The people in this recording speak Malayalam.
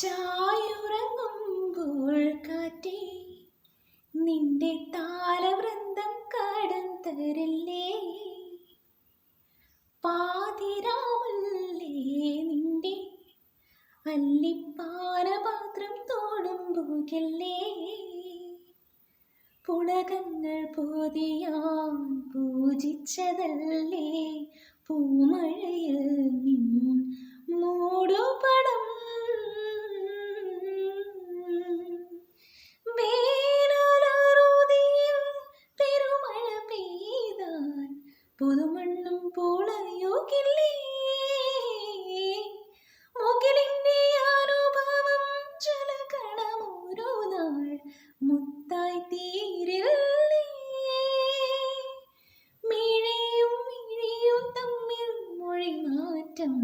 ചായുറങ്ങുമ്പോൾ കാറ്റേ നിന്റെ താലവൃന്ദം കടം തരില്ലേ പാതിരാവല്ലേ നിന്റെ? അല്ലിപ്പാനപാത്രം തോടും പോകില്ലേ പുളകങ്ങൾ പൊതിയാൻ പൂജിച്ചതല്ലേ? പൂമഴയിൽ നിൻ നിന്നും പുതുമണ്ണും പൂളയോ കിള്ളി മുകിലിന്റെ നാൾ മുത്തായി തീരില്ലേ? മിഴയും മിഴിയും തമ്മിൽ മൊഴി മാറ്റം